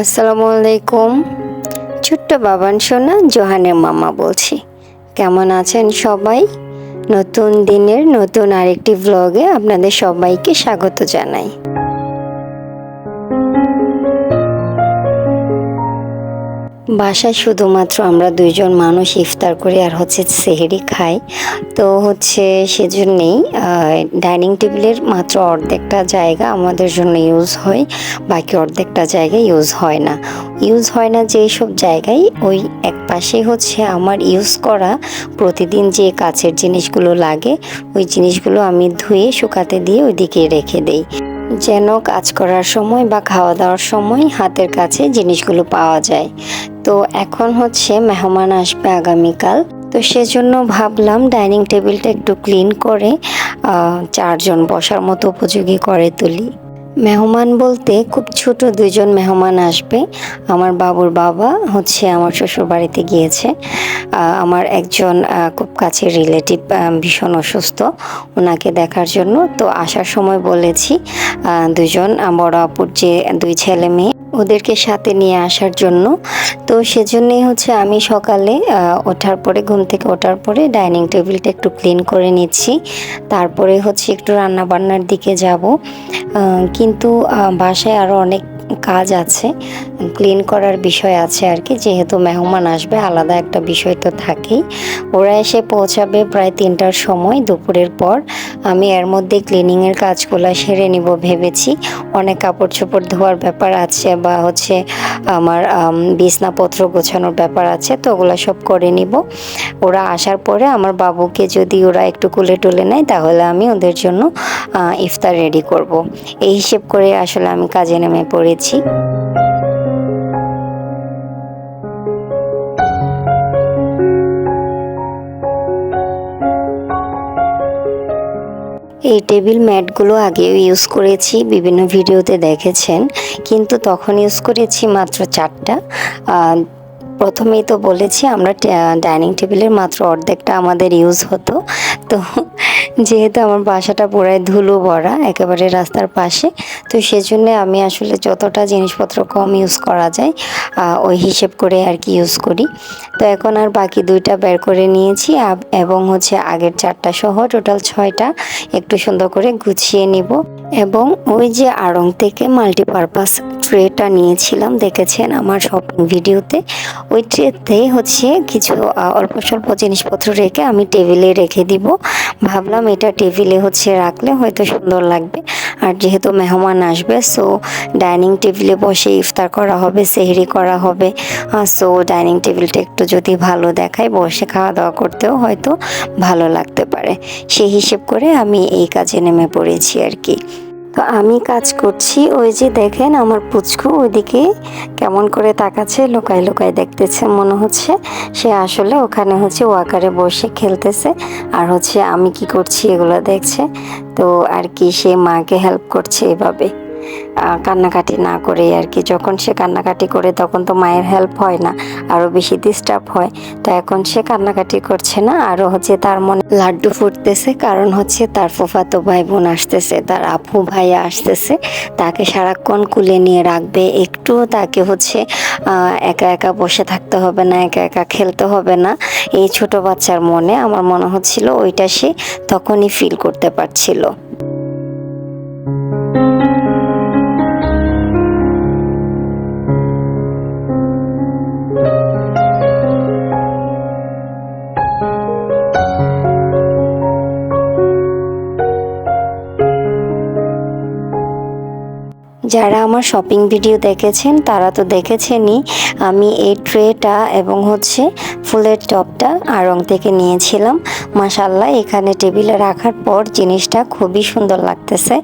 আসসালামু আলাইকুম। ছোট্ট বাবান সোনা, জোহানের মামা বলছি। কেমন আছেন সবাই? নতুন দিনের নতুন আরেকটি ব্লগে আপনাদের সবাইকে স্বাগত জানাই। বাসায় শুধুমাত্র আমরা দুইজন মানুষ ইফতার করি আর হচ্ছে সেহেরি খাই তো হচ্ছে সেজন্যেই ডাইনিং টেবিলের মাত্র অর্ধেকটা জায়গা আমাদের জন্য ইউজ হয়, বাকি অর্ধেকটা জায়গা ইউজ হয় না। ইউজ হয় না যে সব জায়গায়, ওই এক পাশে হচ্ছে আমার ইউজ করা প্রতিদিন যে কাছের জিনিসগুলো লাগে, ওই জিনিসগুলো আমি ধুয়ে শুকাতে দিয়ে ওইদিকে রেখে দেই। যেন কাজ করার সময় বা খাওয়া দাওয়ার সময় হাতের কাছে জিনিসগুলো পাওয়া যায়। তো এখন হচ্ছে মেহমান আসবে আগামীকাল। তো সেজন্য ভাবলাম ডাইনিং টেবিলটা একটু ক্লিন করে চারজন বসার মতো উপযোগী করে তুলি। মেহমান বলতে খুব ছোট দুইজন মেহমান আসবে। আমার বাবুর বাবা হচ্ছে আমার শ্বশুর বাড়িতে গিয়েছে আমার একজন খুব কাছের রিলেটিভ ভীষণ অসুস্থ ওনাকে দেখার জন্য। তো আসার সময় বলেছি দুজন বড় আপুর যে দুই ছেলে মেয়ে ওদেরকে সাথে নিয়ে আসার জন্য। তো সেজন্যই হচ্ছে আমি সকালে ওঠার পরে, ঘুম থেকে ওঠার পরে ডাইনিং টেবিলটা একটু ক্লিন করে নিচ্ছি। তারপরে হচ্ছে একটু রান্না বান্নার দিকে যাব। কিন্তু বাসায় আরও অনেক কাজ আছে। ক্লিন করার বিষয় আছে আর কি, যেহেতু মেহমান আসবে, আলাদা একটা বিষয় তো থাকেই। ওরা এসে পৌঁছাবে প্রায় তিনটার সময়, দুপুরের পর। আমি এর মধ্যে ক্লিনিংয়ের কাজগুলো সেরে নিব ভেবেছি। অনেক কাপড় চোপড় ধোয়ার ব্যাপার আছে বা হচ্ছে আমার আম, বিছনাপত্র গোছানোর ব্যাপার আছে তো ওগুলো সব করে নিব। ওরা আসার পরে আমার বাবুকে যদি ওরা একটু কুলে টুলে নেয় তাহলে আমি ওদের জন্য ইফতার রেডি করব। এই হিসেব করে আসলে আমি কাজে নেমে পড়েছি। এই টেবিল ম্যাটগুলো আগেও ইউজ করেছি, বিভিন্ন ভিডিওতে দেখেছেন। কিন্তু তখন ইউজ করেছি মাত্র চারটা। প্রথমেই তো বলেছি আমরা ডাইনিং টেবিলের মাত্র অর্ধেকটা আমাদের ইউজ হতো। তো যেহেতু আমার বাসাটা পুরাই ধুলো ভরা, একেবারে রাস্তার পাশে, তো সেজন্য আমি আসলে যতটা জিনিসপত্র কম ইউজ করা যায় ওই হিসেব করে আর কি ইউজ করি। তো এখন আর বাকি দুইটা বের করে নিয়েছি এবং হচ্ছে আগের চারটা সহ টোটাল ছয়টা, একটু সুন্দর করে গুছিয়ে নিব। এবং ওই যে আড়ং থেকে মাল্টিপারপাস ট্রেটা নিয়েছিলাম, দেখেছেন আমার শপিং ভিডিওতে ওই ট্রেতে হচ্ছে কিছু অল্প স্বল্প জিনিসপত্র রেখে আমি টেবিলে রেখে দিব। ভাবলাম এটা টেবিলে হচ্ছে রাখলে হয়তো সুন্দর লাগবে। আর যেহেতু মেহমান আসবে সো ডাইনিং টেবিলে বসে ইফতার করা হবে, সেহরি করা হবে। সো ডাইনিং টেবিলটা একটু যদি ভালো দেখায়, বসে খাওয়া দাওয়া করতেও হয়তো ভালো লাগতে পারে। সেই হিসেব করে আমি এই কাজে নেমে পড়েছি আর কি। তো আমি কাজ করছি, ওই যে দেখেন আমার পুচকু ওইদিকে কেমন করে তাকাচ্ছে, লুকায় লুকায় দেখতেছে, মনে হচ্ছে সে আসলে ওখানে হচ্ছে ওয়াকারে বসে খেলতেছে। আর হচ্ছে আমি কি করছি এগুলো দেখছে, তো আর কি সে মাকে হেল্প করছে এভাবে। কান্নাকাটি না করে আর কি। যখন সে কান্নাকাটি করে তখন তো মায়ের হেল্প হয় না আরও বেশি ডিস্টার্ব হয়। তো এখন সে কান্নাকাটি করছে না আরও হচ্ছে তার মনে লাড্ডু ফুটতেছে, কারণ হচ্ছে তার ফুফাতো ভাই বোন আসতেছে, তার আপু ভাইয়া আসতেছে। তাকে সারাক্ষণ কুলে নিয়ে রাখবে, একটু তাকে হচ্ছে একা একা বসে থাকতে হবে না, একা একা খেলতে হবে না। এই ছোট বাচ্চার মনে আমার মনে হচ্ছিল ওইটা সে তখনই ফিল করতে পারছিল। আমার শপিং ভিডিও দেখেছেন, তারা তো দেখেছেনই। আমি এই ট্রেটা এবং হচ্ছে ফুলের টপটা আড়ং থেকে নিয়েছিলাম। মাসাল্লাহ এখানে টেবিলে রাখার পর জিনিসটা খুবই সুন্দর লাগতেছে।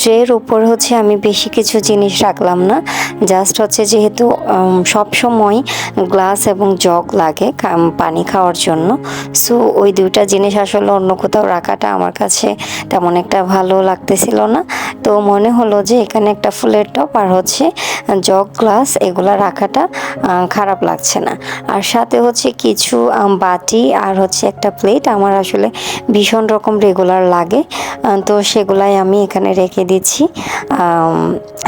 ট্রের উপর হচ্ছে আমি বেশি কিছু জিনিস রাখলাম না। জাস্ট হচ্ছে যেহেতু সব সময় গ্লাস এবং জগ লাগে পানি খাওয়ার জন্য। সো ওই দুইটা জিনিস আসলে অন্য কোথাও রাখাটা আমার কাছে তেমন একটা ভালো লাগতেছিল না। তো মনে হলো যে এখানে একটা ফুলের টপ আর হচ্ছে জগ গ্লাস, এগুলা রাখাটা খারাপ লাগছে না। আর সাথে হচ্ছে কিছু বাটি আর হচ্ছে একটা প্লেট আমার আসলে ভীষণ রকম রেগুলার লাগে। তো সেগুলাই আমি এখানে রেখে দিচ্ছি।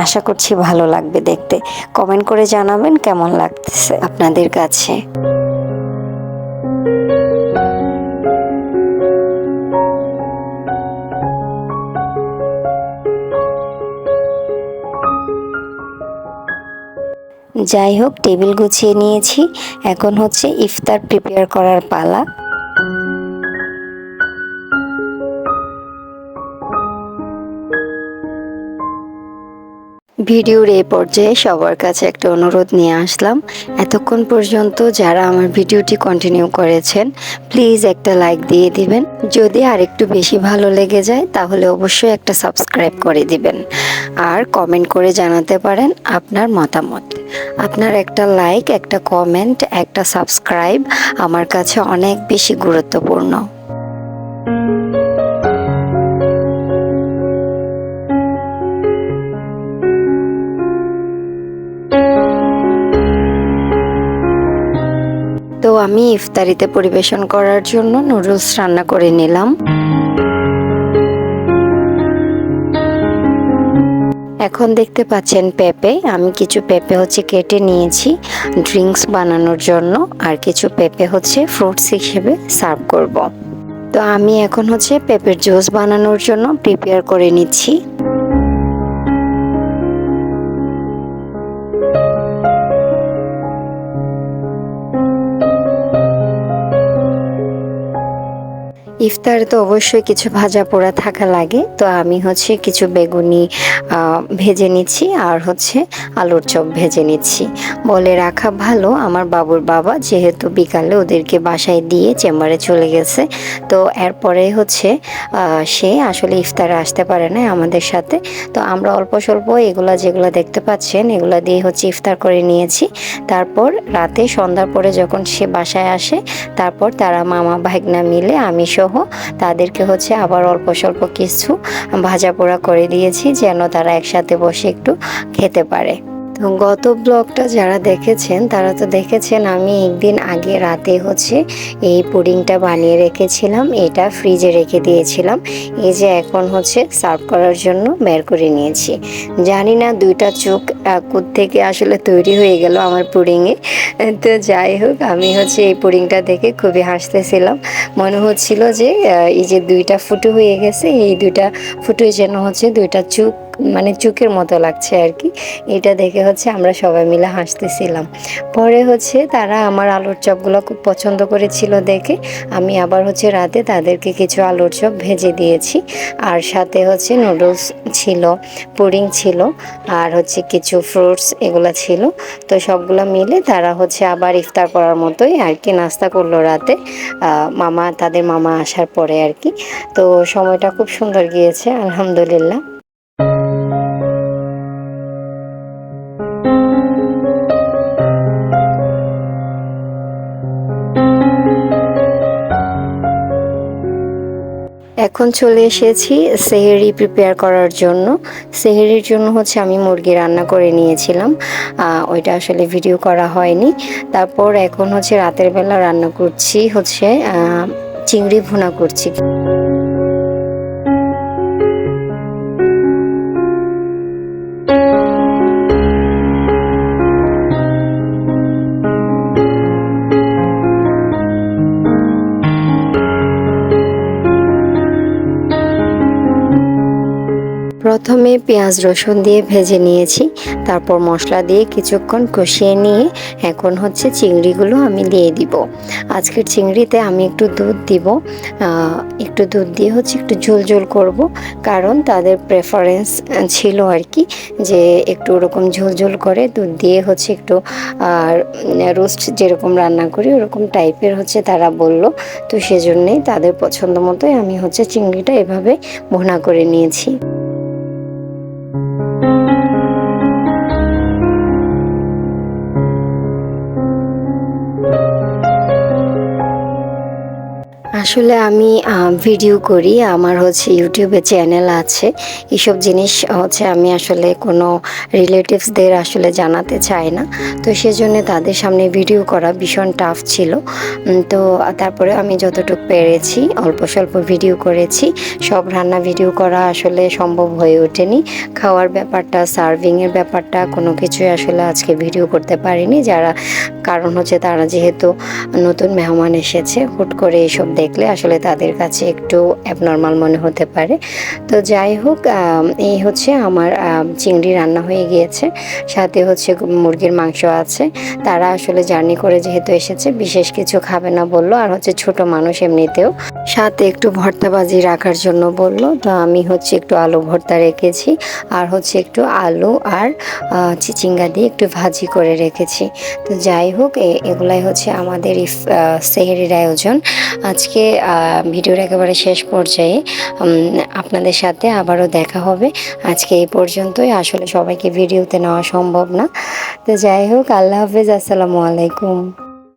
আশা করছি ভালো লাগবে দেখতে। কমেন্ট করে জানাবেন কেমন লাগতেছে আপনাদের কাছে। যাই হোক, টেবিল গুছিয়ে নিয়েছি। এখন হচ্ছে ইফতার প্রিপেয়ার করার পালা। ভিডিওর এই পর্যায়ে সবার কাছে একটা অনুরোধ নিয়ে আসলাম। এতক্ষণ পর্যন্ত যারা আমার ভিডিওটি কন্টিনিউ করেছেন প্লিজ একটা লাইক দিয়ে দিবেন। যদি আরেকটু বেশি ভালো লেগে যায়, তাহলে অবশ্যই একটা সাবস্ক্রাইব করে দিবেন। আর কমেন্ট করে জানাতে পারেন আপনার মতামত। আপনার একটা লাইক একটা কমেন্ট একটা সাবস্ক্রাইব আমার কাছে অনেক বেশি গুরুত্বপূর্ণ। তো আমি ইফতারিতে পরিবেশন করার জন্য নুডলস রান্না করে নিলাম। এখন দেখতে পাচ্ছেন পেঁপে আমি কিছু পেঁপে হচ্ছে কেটে নিয়েছি ড্রিঙ্কস বানানোর জন্য, আর কিছু পেঁপে হচ্ছে ফ্রুটস হিসেবে সার্ভ করব। তো আমি এখন হচ্ছে পেঁপের জুস বানানোর জন্য প্রিপেয়ার করে নিচ্ছি ইফতারে তো অবশ্যই কিছু ভাজা পোড়া থাকা লাগে। তো আমি হচ্ছে কিছু বেগুনি ভেজে নিচ্ছি আর হচ্ছে আলুর চপ ভেজে নিচ্ছি। বলে রাখা ভালো, আমার বাবুর বাবা যেহেতু বিকালে ওদেরকে বাসায় দিয়ে চেম্বারে চলে গেছে, তো এরপরে হচ্ছে সে আসলে ইফতারে আসতে পারে না আমাদের সাথে। তো আমরা অল্প স্বল্প এগুলা যেগুলো দেখতে পাচ্ছেন, এগুলো দিয়ে হচ্ছে ইফতার করে নিয়েছি। তারপর রাতে সন্ধ্যার পরে যখন সে বাসায় আসে, তারপর তারা মামা ভাগনা মিলে আমি সহ তাদেরকে হচ্ছে আবার অল্প স্বল্প কিছু ভাজা পোড়া করে দিয়েছি যেন তারা একসাথে বসে একটু খেতে পারে। গত ব্লগটা যারা দেখেছেন, তারা তো দেখেছেন আমি একদিন আগে রাতে হচ্ছে এই পুডিংটা বানিয়ে রেখেছিলাম, এটা ফ্রিজে রেখে দিয়েছিলাম। এই যে এখন হচ্ছে সার্ভ করার জন্য বের করে নিয়েছি। জানি না দুইটা চোখ থেকে আসলে তৈরি হয়ে গেল আমার পুডিংয়ে। তো যাই হোক, আমি হচ্ছে এই পুডিংটা দেখে খুবই হাসতেছিলাম। মনে হচ্ছিল যে এই যে দুইটা ফুটো হয়ে গেছে, এই দুইটা ফুটো যেন হচ্ছে দুইটা চুক মানে চুকের মতো লাগছে আর কি। এটা দেখে হচ্ছে আমরা সবাই মিলে হাসতেছিলাম। পরে হচ্ছে তারা আমার আলুর চপগুলো খুব পছন্দ করেছিল দেখে। আমি আবার হচ্ছে রাতে তাদেরকে কিছু আলুর চপ ভেজে দিয়েছি। আর সাথে হচ্ছে নুডলস ছিল, পুডিং ছিল, আর হচ্ছে কিছু ফ্রুটস এগুলো ছিল। তো সবগুলো মিলে তারা হচ্ছে আবার ইফতার করার মতোই আর কি নাস্তা করল রাতে। মামা, তাদের মামা আসার পরে আর কি। তো সময়টা খুব সুন্দর গিয়েছে, আলহামদুলিল্লাহ। এখন চলে এসেছি সেহেরি প্রিপেয়ার করার জন্য। সেহেরির জন্য হচ্ছে আমি মুরগি রান্না করে নিয়েছিলাম। ওইটা আসলে ভিডিও করা হয়নি। তারপর এখন হচ্ছে রাতের বেলা রান্না করছি হচ্ছে চিংড়ি ভুনা করছি। প্রথমে পেঁয়াজ রসুন দিয়ে ভেজে নিয়েছি। তারপর মশলা দিয়ে কিছুক্ষণ কষিয়ে নিয়ে এখন হচ্ছে চিংড়িগুলো আমি দিয়ে দিব। আজকের চিংড়িতে আমি একটু দুধ দিব। একটু দুধ দিয়ে হচ্ছে একটু ঝোল ঝোল করব। কারণ তাদের প্রেফারেন্স ছিল আর কি যে একটু ওরকম ঝোল ঝোল করে দুধ দিয়ে হচ্ছে একটু, আর রোস্ট যেরকম রান্না করি ওরকম টাইপের হচ্ছে তারা বলল। তো সেজন্যেই তাদের পছন্দ মতোই আমি হচ্ছে চিংড়িটা এভাবে ভুনা করে নিয়েছি। আসলে আমি ভিডিও করি। আমার হচ্ছে ইউটিউবে চ্যানেল আছে। এসব জিনিস হচ্ছে আমি আসলে কোনো রিলেটিভসদের আসলে জানাতে চাই না। তো সেজন্য তাদের সামনে ভিডিও করা ভীষণ টাফ ছিল। তো তারপরে আমি যতটুকু পেরেছি, অল্প স্বল্প ভিডিও করেছি। সব রান্না ভিডিও করা আসলে সম্ভব হয়ে ওঠেনি। খাওয়ার ব্যাপারটা সার্ভিংয়ের ব্যাপারটা কোনো কিছুই আসলে আজকে ভিডিও করতে পারিনি। যারা, কারণ হচ্ছে তারা যেহেতু নতুন মেহমান এসেছে, হুট করে এসব দেখলে আসলে তাদের কাছে একটু অ্যাবনর্মাল মনে হতে পারে। তো যাই হোক এই হচ্ছে আমার চিংড়ি রান্না হয়ে গিয়েছে। সাথে হচ্ছে মুরগির মাংস আছে। তারা আসলে জার্নি করে যেহেতু এসেছে বিশেষ কিছু খাবে না বলল। আর হচ্ছে ছোট মানুষ এমনিতেও। সাথে একটু ভর্তা ভাজি রাখার জন্য বলল। তো আমি হচ্ছে একটু আলু ভর্তা রেখেছি। আর হচ্ছে একটু আলু আর চিচিঙ্গা দিয়ে একটু ভাজি করে রেখেছি। তো যাই হোক এগুলাই হচ্ছে আমাদের আহ, আয়োজন। আজকে ভিডিওর একেবারে শেষ পর্যায়ে আপনাদের সাথে আবারও দেখা হবে। আজকে এই পর্যন্তই। আসলে সবাইকে ভিডিওতে নেওয়া সম্ভব না। তো যাই হোক, আল্লাহ হাফেজ। আসসালামু আলাইকুম।